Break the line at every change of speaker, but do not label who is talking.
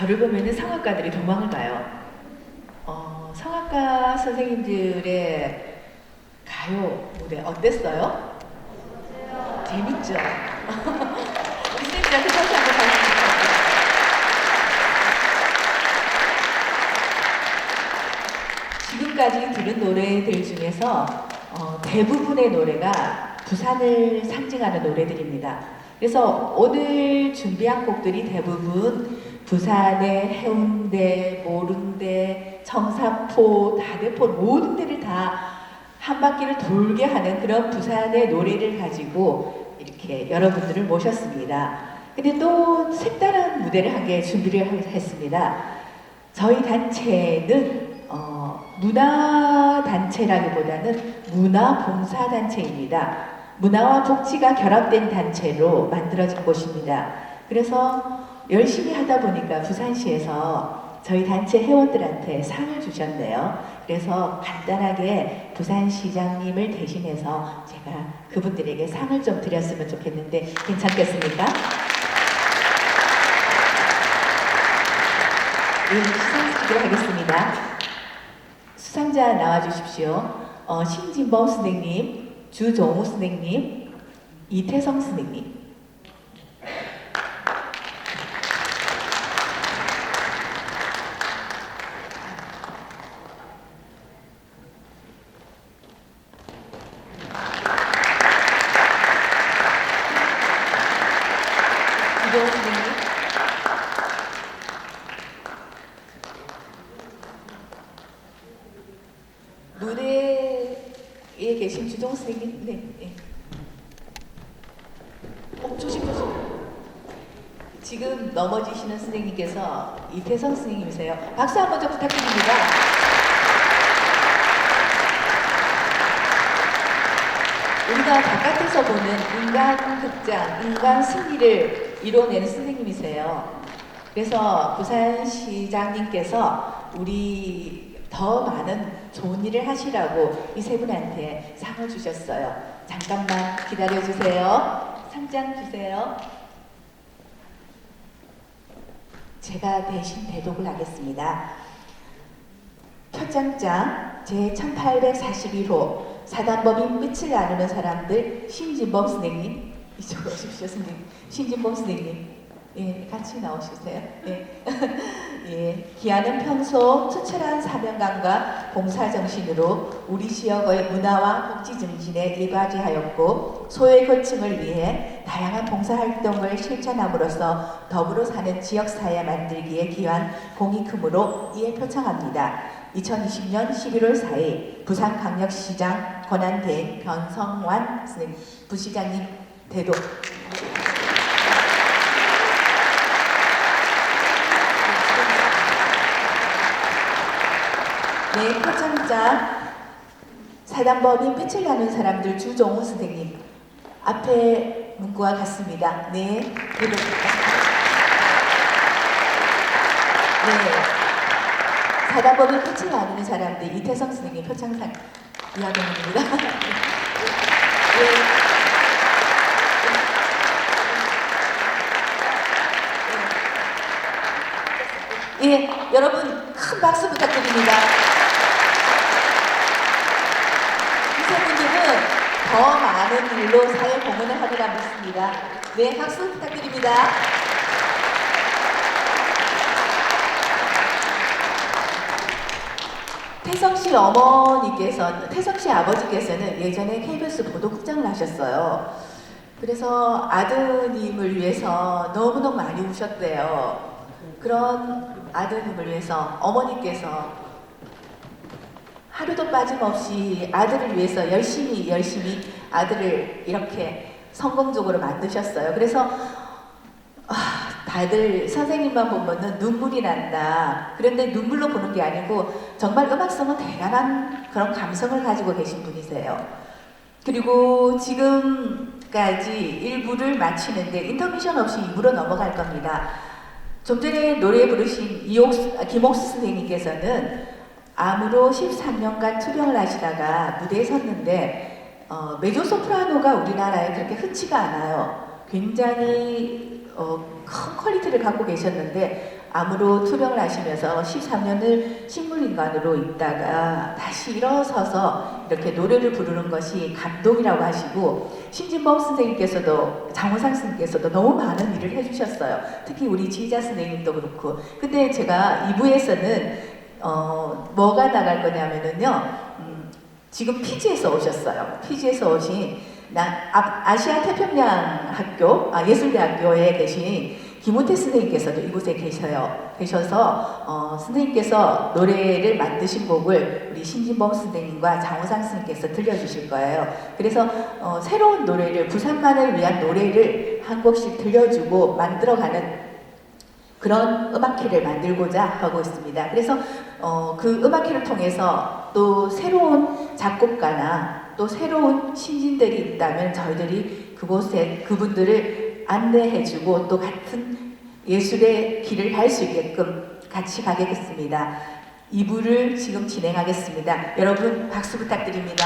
저를 보면은 성악가들이 도망을 가요. 어, 성악가 선생님들의 가요 무대 어땠어요? 재밌죠? 우리 선생님들한테 다시 한번 박수 부탁드립니다. 지금까지 들은 노래들 중에서 어, 대부분의 노래가 부산을 상징하는 노래들입니다. 그래서 오늘 준비한 곡들이 대부분 부산의 해운대, 모른대, 청사포, 다대포 모든 데를 다 한 바퀴를 돌게 하는 그런 부산의 노래를 가지고 이렇게 여러분들을 모셨습니다. 근데 또 색다른 무대를 한 개 준비를 했습니다. 저희 단체는 어, 문화 단체라기보다는 문화 봉사 단체입니다. 문화와 복지가 결합된 단체로 만들어진 곳입니다. 그래서 열심히 하다 보니까 부산시에서 저희 단체 회원들한테 상을 주셨네요. 그래서 간단하게 부산시장님을 대신해서 제가 그분들에게 상을 좀 드렸으면 좋겠는데 괜찮겠습니까? 예, 시상 드리도록 하겠습니다. 수상자 나와 주십시오. 어, 신진범 선생님, 주종우 선생님, 이태성 선생님. 주종우 선생님. 무대에 계신 주종 선생님, 네, 네. 어, 조심, 조심. 지금 넘어지시는 선생님께서 이태성 선생님이세요. 박수 한 번 좀 부탁드립니다. 우리가 바깥에서 보는 인간 극장, 인간 승리를 이뤄내는 선생님이세요. 그래서 부산시장님께서 우리 더 많은 좋은 일을 하시라고 이 세 분한테 상을 주셨어요. 잠깐만 기다려 주세요. 상장 주세요. 제가 대신 대독을 하겠습니다. 표창장 제1841호 사단법인 끝을 나누는 사람들 신진범 선생님 이쪽으로 오십시오 선생님 신진범 선생님 예 같이 나오시세요 예. 예 기아는 평소 투철한 사명감과 봉사 정신으로 우리 지역의 문화와 복지 증진에 일과지하였고 소외계층을 위해 다양한 봉사 활동을 실천함으로써 더불어 사는 지역 사회 만들기에 기여한 공이 크므로 이에 표창합니다. 2020년 11월 4일 부산광역시장 권한대행 변성환 부시장님 대도 네, 표창장 사단법인 끝을 나눈 사람들 주종우 선생님 앞에 문구와 같습니다. 네, 네. 사단법인 끝을 나누는 사람들 이태성 선생님 표창상 이하동입니다. 네. 예, 여러분 큰 박수 부탁드립니다. 이 세 분들은 더 많은 일로 사회 공헌을 하리라 믿습니다. 네, 박수 부탁드립니다. 태성 씨 어머니께서, 태성 씨 아버지께서는 예전에 KBS 보도국장을 하셨어요. 그래서 아드님을 위해서 너무너무 많이 우셨대요. 그런 아드님을 위해서 어머니께서 하루도 빠짐없이 아들을 위해서 열심히 열심히 아들을 이렇게 성공적으로 만드셨어요. 그래서 아, 다들 선생님만 보면은 눈물이 난다. 그런데 눈물로 보는 게 아니고 정말 음악성은 대단한 그런 감성을 가지고 계신 분이세요. 그리고 지금까지 일부를 마치는데 인터미션 없이 2부로 넘어갈 겁니다. 좀 전에 노래 부르신 이옥수, 아, 김옥수 선생님께서는 암으로 13년간 투병을 하시다가 무대에 섰는데 어, 메조소프라노가 우리나라에 그렇게 흔치가 않아요. 굉장히 어, 큰 퀄리티를 갖고 계셨는데 암으로 투병을 하시면서 13년을 식물인간으로 있다가 다시 일어서서 이렇게 노래를 부르는 것이 감동이라고 하시고 신진범 선생님께서도 장원상 선생님께서도 너무 많은 일을 해주셨어요. 특히 우리 지휘자 선생님도 그렇고 근데 제가 2부에서는 어, 뭐가 나갈 거냐면은요 음, 지금 피지에서 오셨어요. 피지에서 오신 나, 아, 아시아 태평양 학교, 아, 예술대학교에 계신 김호태 선생님께서도 이곳에 계셔요. 계셔서 어, 선생님께서 노래를 만드신 곡을 우리 신진범 선생님과 장호상 선생님께서 들려주실 거예요. 그래서 어, 새로운 노래를 부산만을 위한 노래를 한 곡씩 들려주고 만들어가는 그런 음악회를 만들고자 하고 있습니다. 그래서 어, 그 음악회를 통해서 또 새로운 작곡가나 또 새로운 신진들이 있다면 저희들이 그곳에 그분들을 안내해주고 또 같은 예술의 길을 갈 수 있게끔 같이 가겠습니다. 2부를 지금 진행하겠습니다. 여러분 박수 부탁드립니다.